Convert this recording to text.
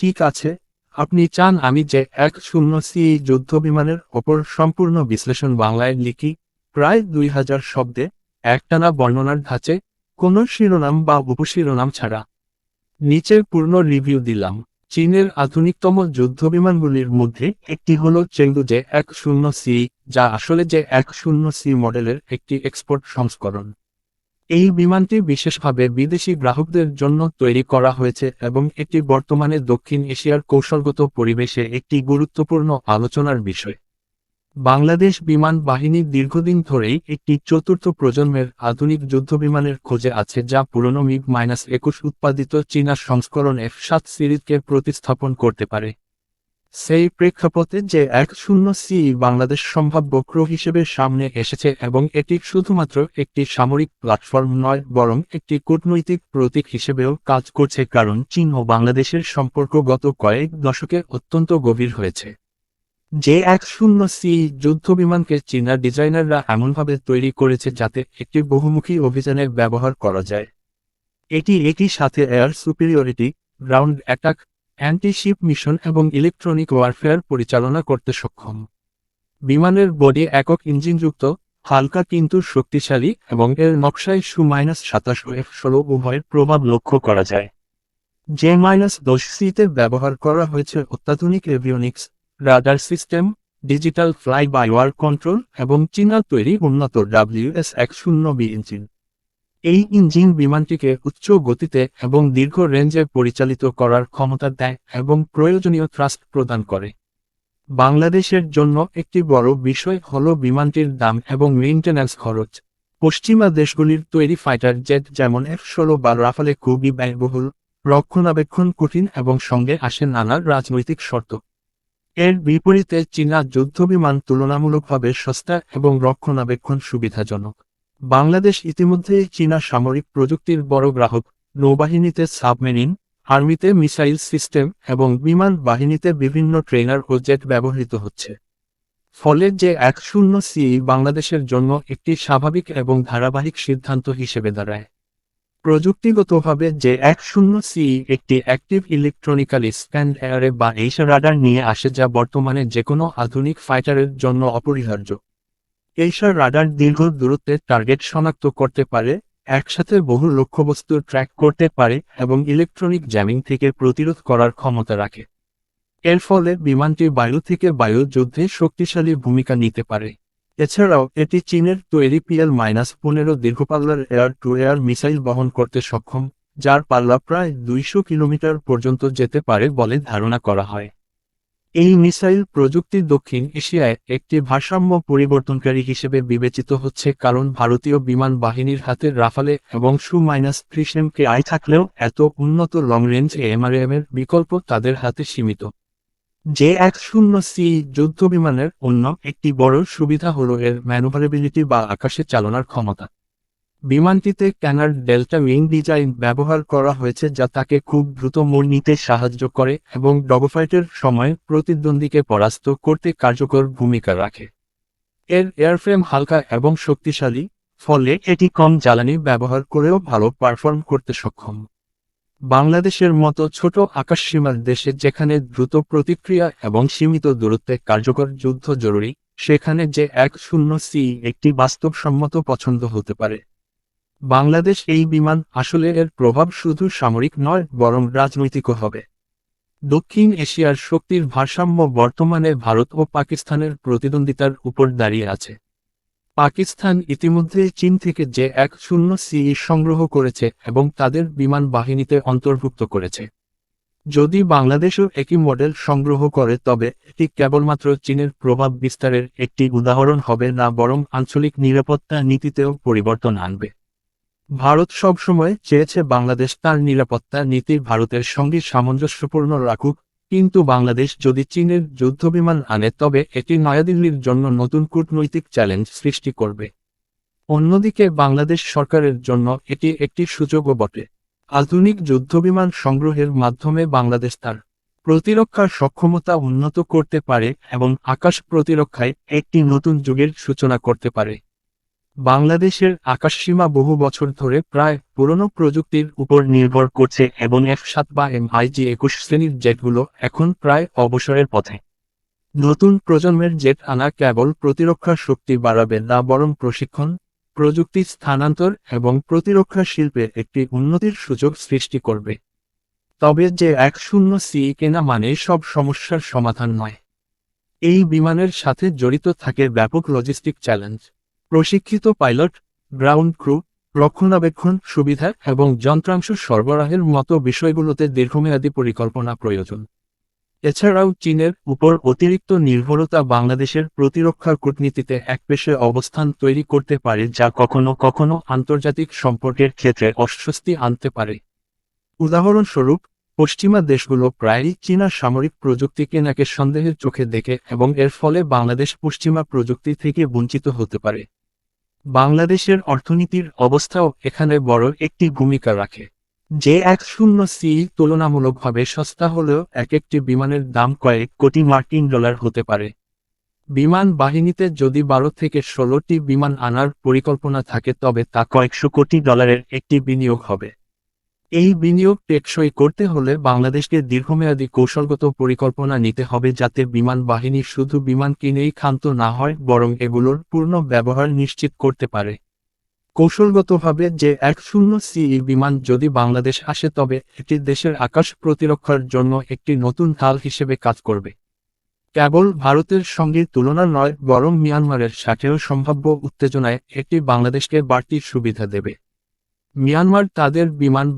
ঠিক আছে। আপনি চান আমি যে এক শূন্য সি যুদ্ধ বিমানের ওপর সম্পূর্ণ বিশ্লেষণ বাংলায় লিখি। প্রায় দুই হাজার শব্দে একটানা বর্ণনার ধাঁচে কোনো শিরোনাম বা উপশিরোনাম ছাড়া। নিচে পূর্ণ রিভিউ দিলাম। চীনের আধুনিকতম যুদ্ধবিমানগুলির মধ্যে একটি হল চেংদু জে এক শূন্য সি, যা আসলে যে এক শূন্য সি মডেলের একটি এক্সপোর্ট সংস্করণ। এই বিমানটি বিশেষভাবে বিদেশি গ্রাহকদের জন্য তৈরি করা হয়েছে এবং এটি বর্তমানে দক্ষিণ এশিয়ার কৌশলগত পরিবেশে একটি গুরুত্বপূর্ণ আলোচনার বিষয়। বাংলাদেশ বিমান বাহিনী দীর্ঘদিন ধরেই একটি চতুর্থ প্রজন্মের আধুনিক যুদ্ধবিমানের খোঁজে আছে যা পুরনো মিগ মাইনাস একুশ উৎপাদিত চীনা সংস্করণ এফ সাত সিরিজকে প্রতিস্থাপন করতে পারে। সেই প্রেক্ষাপটে যে এক শূন্য সি বাংলাদেশ সম্ভাব্য ক্রো হিসেবে সামনে এসেছে এবং এটি শুধুমাত্র একটি সামরিক প্ল্যাটফর্ম নয়, বরং একটি কূটনৈতিক প্রতীক হিসেবেও কাজ করছে কারণ চীন ও বাংলাদেশের সম্পর্ক গত কয়েক দশকে অত্যন্ত গভীর হয়েছে। যে এক শূন্য সি যুদ্ধবিমানকে চীনা ডিজাইনাররা এমনভাবে তৈরি করেছে যাতে একটি বহুমুখী অভিযানে ব্যবহার করা যায়। এটি একই সাথে air superiority, ground attack anti ship mission এবং ইলেকট্রনিক ওয়ারফেয়ার পরিচালনা করতে সক্ষম। বিমানের বডি একক ইঞ্জিনযুক্ত, হালকা কিন্তু শক্তিশালী এবং এর নকশায় সু মাইনাস সাতাশ এফ ষোলো উভয়ের প্রভাব লক্ষ্য করা যায়। জে মাইনাস দশ সিতে ব্যবহার করা হয়েছে অত্যাধুনিক avionics, radar system, digital fly by wire control এবং চীনা তৈরি উন্নত ডাব্লিউএস এক শূন্য বি ইঞ্জিন। এই ইঞ্জিন বিমানটিকে উচ্চ গতিতে এবং দীর্ঘ রেঞ্জে পরিচালিত করার ক্ষমতা দেয় এবং প্রয়োজনীয় থ্রাস্ট প্রদান করে। বাংলাদেশের জন্য একটি বড় বিষয় হল বিমানটির দাম এবং মেইনটেন্যান্স খরচ। পশ্চিমা দেশগুলির তৈরি ফাইটার জেট যেমন এফ ষোলো বা রাফালে খুবই ব্যয়বহুল, রক্ষণাবেক্ষণ কঠিন এবং সঙ্গে আসে নানা রাজনৈতিক শর্ত। এর বিপরীতে চীনা যুদ্ধবিমান তুলনামূলকভাবে সস্তা এবং রক্ষণাবেক্ষণ সুবিধাজনক। বাংলাদেশ ইতিমধ্যেই চীনা সামরিক প্রযুক্তির বড় গ্রাহক। নৌবাহিনীতে সাবমেরিন, আর্মিতে মিসাইল সিস্টেম এবং বিমান বাহিনীতে বিভিন্ন ট্রেনার ও জেট ব্যবহৃত হচ্ছে। ফলে যে এক শূন্য সি বাংলাদেশের জন্য একটি স্বাভাবিক এবং ধারাবাহিক সিদ্ধান্ত হিসেবে দাঁড়ায়। প্রযুক্তিগতভাবে যে এক শূন্য সি একটি অ্যাক্টিভ ইলেকট্রনিক্যালি স্প্যান্ড এয়ারে বা এইস রাডার নিয়ে আসে যা বর্তমানে যে কোনো আধুনিক ফাইটারের জন্য অপরিহার্য। এইসার রাডার দীর্ঘ দূরত্বে টার্গেট শনাক্ত করতে পারে, একসাথে বহু লক্ষ্যবস্তু ট্র্যাক করতে পারে এবং ইলেকট্রনিক জ্যামিং থেকে প্রতিরোধ করার ক্ষমতা রাখে। এর ফলে বিমানটি বায়ু থেকে বায়ু যুদ্ধে শক্তিশালী ভূমিকা নিতে পারে। এছাড়াও, এটি চীনের তৈরি পিএল মাইনাস পনেরো দীর্ঘপাল্লার এয়ার টু এয়ার মিসাইল বহন করতে সক্ষম, যার পাল্লা প্রায় দুইশো কিলোমিটার পর্যন্ত যেতে পারে বলে ধারণা করা হয়। এই মিসাইল প্রযুক্তি দক্ষিণ এশিয়ায় একটি ভারসাম্য পরিবর্তনকারী হিসেবে বিবেচিত হচ্ছে কারণ ভারতীয় বিমান বাহিনীর হাতে রাফালে এবং সু মাইনাস কে আই থাকলেও এত উন্নত লং রেঞ্জ এমআরএম এর বিকল্প তাদের হাতে সীমিত। যে এক শূন্য সি যুদ্ধ বিমানের অন্য একটি বড় সুবিধা হল এর ম্যানুভারেবিলিটি বা আকাশে চালনার ক্ষমতা। বিমানটিতে ক্যানার ডেল্টা উইং ডিজাইন ব্যবহার করা হয়েছে যা তাকে খুব দ্রুত মোড় নিতে সাহায্য করে এবং ডগফাইটের সময় প্রতিদ্বন্দ্বীকে পরাস্ত করতে কার্যকর ভূমিকা রাখে। এর এয়ারফ্রেম হালকা এবং শক্তিশালী, ফলে এটি কম জ্বালানি ব্যবহার করেও ভালো পারফর্ম করতে সক্ষম। বাংলাদেশের মতো ছোট আকাশসীমার দেশে যেখানে দ্রুত প্রতিক্রিয়া এবং সীমিত দূরত্বে কার্যকর যুদ্ধ জরুরি, সেখানে যে এক শূন্য সি একটি বাস্তবসম্মত পছন্দ হতে পারে। বাংলাদেশ এই বিমান আসলে এর প্রভাব শুধু সামরিক নয়, বরং রাজনৈতিকও হবে। দক্ষিণ এশিয়ার শক্তির ভারসাম্য বর্তমানে ভারত ও পাকিস্তানের প্রতিদ্বন্দ্বিতার উপর দাঁড়িয়ে আছে। পাকিস্তান ইতিমধ্যে চীন থেকে যে এক শূন্য সি সংগ্রহ করেছে এবং তাদের বিমান বাহিনীতে অন্তর্ভুক্ত করেছে। যদি বাংলাদেশও একই মডেল সংগ্রহ করে, তবে এটি কেবলমাত্র চীনের প্রভাব বিস্তারের একটি উদাহরণ হবে না, বরং আঞ্চলিক নিরাপত্তা নীতিতেও পরিবর্তন আনবে। ভারত সবসময় চেয়েছে বাংলাদেশ তার নিরাপত্তা নীতি ভারতের সঙ্গে সামঞ্জস্যপূর্ণ রাখুক, কিন্তু বাংলাদেশ যদি চীনের যুদ্ধবিমান আনে, তবে এটি নয়াদিল্লির জন্য নতুন কূটনৈতিক চ্যালেঞ্জ সৃষ্টি করবে। অন্যদিকে বাংলাদেশ সরকারের জন্য এটি একটি সুযোগও বটে। আধুনিক যুদ্ধবিমান সংগ্রহের মাধ্যমে বাংলাদেশ তার প্রতিরক্ষার সক্ষমতা উন্নত করতে পারে এবং আকাশ প্রতিরক্ষায় একটি নতুন যুগের সূচনা করতে পারে। বাংলাদেশের আকাশসীমা বহু বছর ধরে প্রায় পুরনো প্রযুক্তির উপর নির্ভর করছে এবং এফ সাত বা এমআইজি একুশ শ্রেণির জেটগুলো এখন প্রায় অবসরের পথে। নতুন প্রজন্মের জেট আনা কেবল প্রতিরক্ষা শক্তি বাড়াবে না, বরং প্রশিক্ষণ, প্রযুক্তি স্থানান্তর এবং প্রতিরক্ষা শিল্পে একটি উন্নতির সুযোগ সৃষ্টি করবে। তবে যে এক শূন্য সি কেনা মানে সব সমস্যার সমাধান নয়। এই বিমানের সাথে জড়িত থাকে ব্যাপক লজিস্টিক চ্যালেঞ্জ প্রশিক্ষিত পাইলট, গ্রাউন্ড ক্রু, রক্ষণাবেক্ষণ সুবিধা এবং যন্ত্রাংশ সরবরাহের মতো বিষয়গুলোতে দীর্ঘমেয়াদী পরিকল্পনা প্রয়োজন। এছাড়াও চীনের উপর অতিরিক্ত নির্ভরতা বাংলাদেশের প্রতিরক্ষা কূটনীতিতে একপেশে অবস্থান তৈরি করতে পারে যা কখনো কখনো আন্তর্জাতিক সম্পর্কের ক্ষেত্রে অস্বস্তি আনতে পারে। উদাহরণস্বরূপ, পশ্চিমা দেশগুলো প্রায়ই চীনা সামরিক প্রযুক্তি কেনাকে সন্দেহের চোখে দেখে এবং এর ফলে বাংলাদেশ পশ্চিমা প্রযুক্তি থেকে বঞ্চিত হতে পারে। বাংলাদেশের অর্থনীতির অবস্থাও এখানে বড় একটি ভূমিকা রাখে। যে এক শূন্য সি তুলনামূলকভাবে সস্তা হলেও এক একটি বিমানের দাম কয়েক কোটি মার্কিন ডলার হতে পারে। বিমান বাহিনীতে যদি বারো থেকে ষোলোটি বিমান আনার পরিকল্পনা থাকে তবে তা কয়েকশো কোটি ডলারের একটি বিনিয়োগ হবে। এই বিনিয়োগ টেকসই করতে হলে বাংলাদেশকে দীর্ঘমেয়াদী কৌশলগত পরিকল্পনা নিতে হবে যাতে বিমান বাহিনী শুধু বিমান কিনেই ক্ষান্ত না হয়, বরং এগুলোর পূর্ণ ব্যবহার নিশ্চিত করতে পারে। কৌশলগতভাবে যে এক শূন্য সিই বিমান যদি বাংলাদেশ আসে, তবে এটি দেশের আকাশ প্রতিরক্ষার জন্য একটি নতুন ঢাল হিসেবে কাজ করবে। কেবল ভারতের সঙ্গে তুলনা নয়, বরং মিয়ানমারের সাথেও সম্ভাব্য উত্তেজনায় একটি বাংলাদেশকে বাড়তি সুবিধা দেবে। মিয়ানমার তাদের বিমান